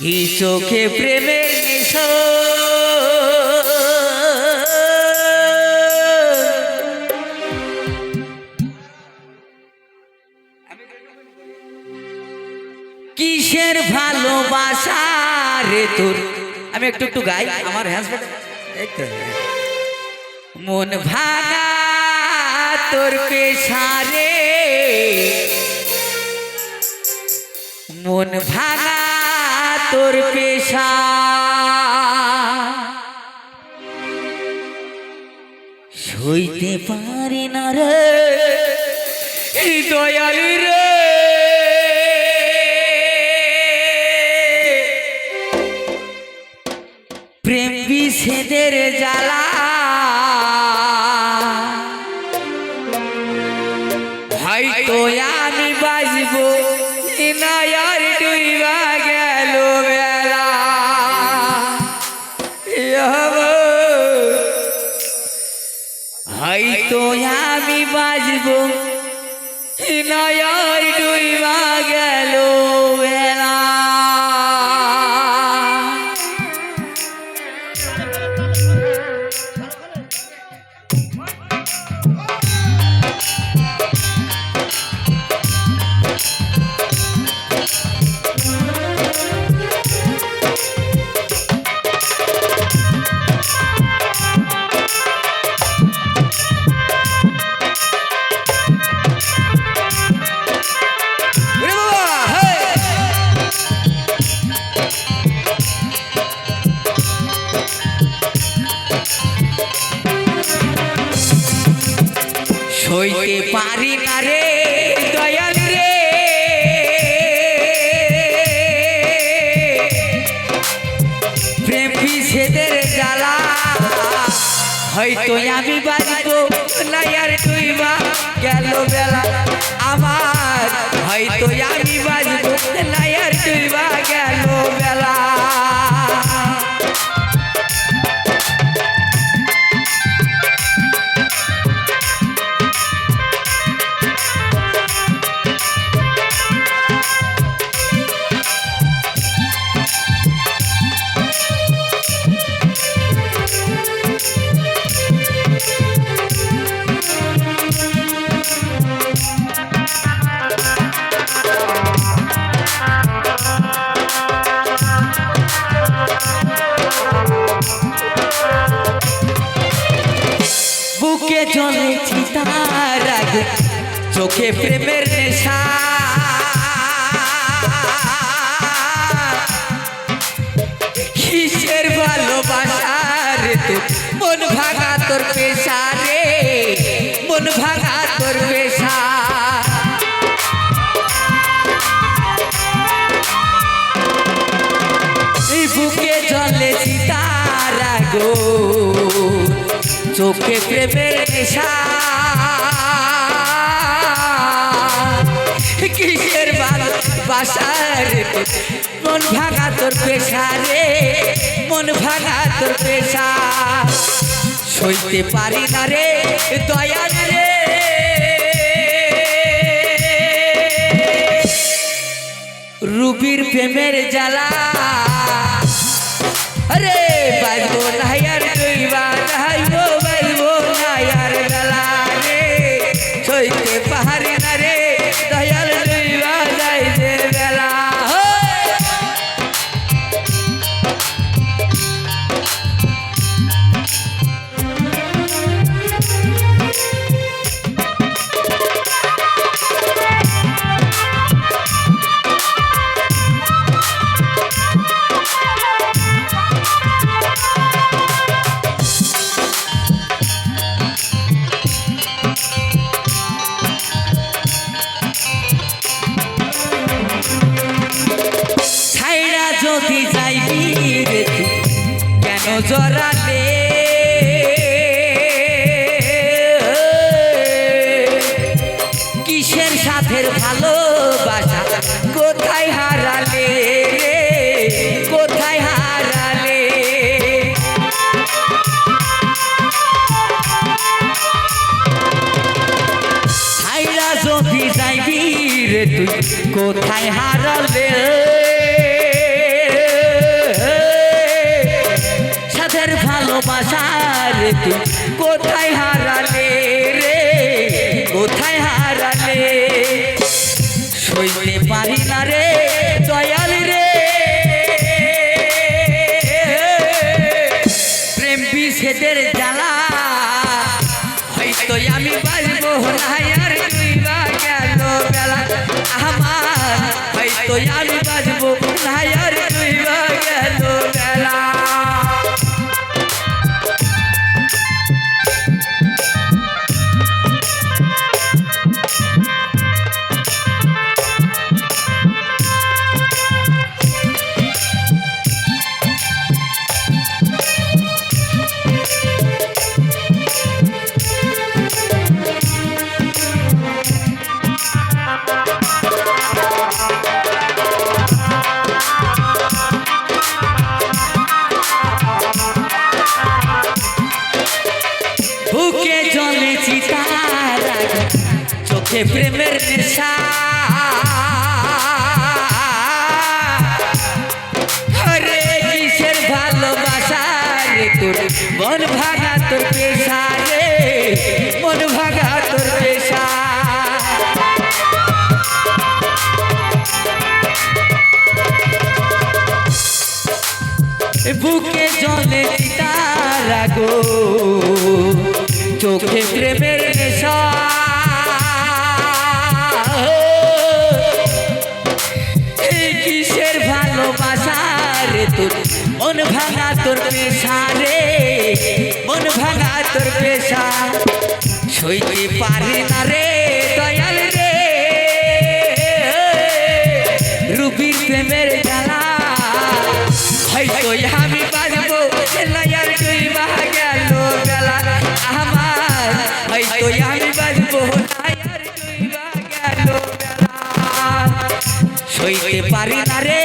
এই চোখে প্রেমের কিসের ভালোবাসা রে তোর? আমি একটু একটু গাই, আমার মন ভাঙা তোর পেশারে। মন তোর পেশা। সইতে পারি না রে দয়াল রে। প্রেম বিছেদের জ্বালা। হয়তো আমি বাজবো না আর ডুইবা গেল সইতে পারি না রে, দয়াল রে? প্রেম জ্বালা। হয়তো আমি বাজব না আর তুইবা গেল বেলা। আমার হয়তো আমি চলেছি তার আগে চোখে প্রেমের নেশা। কিসের ভালোবাসা রে তোর? মন ভাঙা তোর পেশা রে, মন ভাঙা চোখে প্রেমের নেশা। কিসের বাসার মন ভাঙা তোর পেশা রে, মন ভাঙা তোর পেশা। সইতে পারি না রে, দয়াল রে। রুবির প্রেমের জ্বালা জরালে কিসের সাথের কোথায় হারালে কোথায় হারালে? রে তুই কোথায় হারালে? ভালোবাসার কোথায় হারালে রে? কোথায় হারালে চোখে প্রেমের নেশা মন ভাগা তোর পেশা রে মন তোর পেশা বুকে জলে তারা গো চোখে প্রেমের নেশা ভাঙা তোর পেশা রে, মন ভাঙা তোর পেশা। সইতে পারে না রে, দয়াল রে। রুবির প্রেমের জ্বালা, হয়তো আমি বাজবো লায়ার তুই বাহা গেল বেলা। আমার হয়তো আমি বাজবো লায়ার তুই বাহা গেল বেলা। সইতে পারি না রে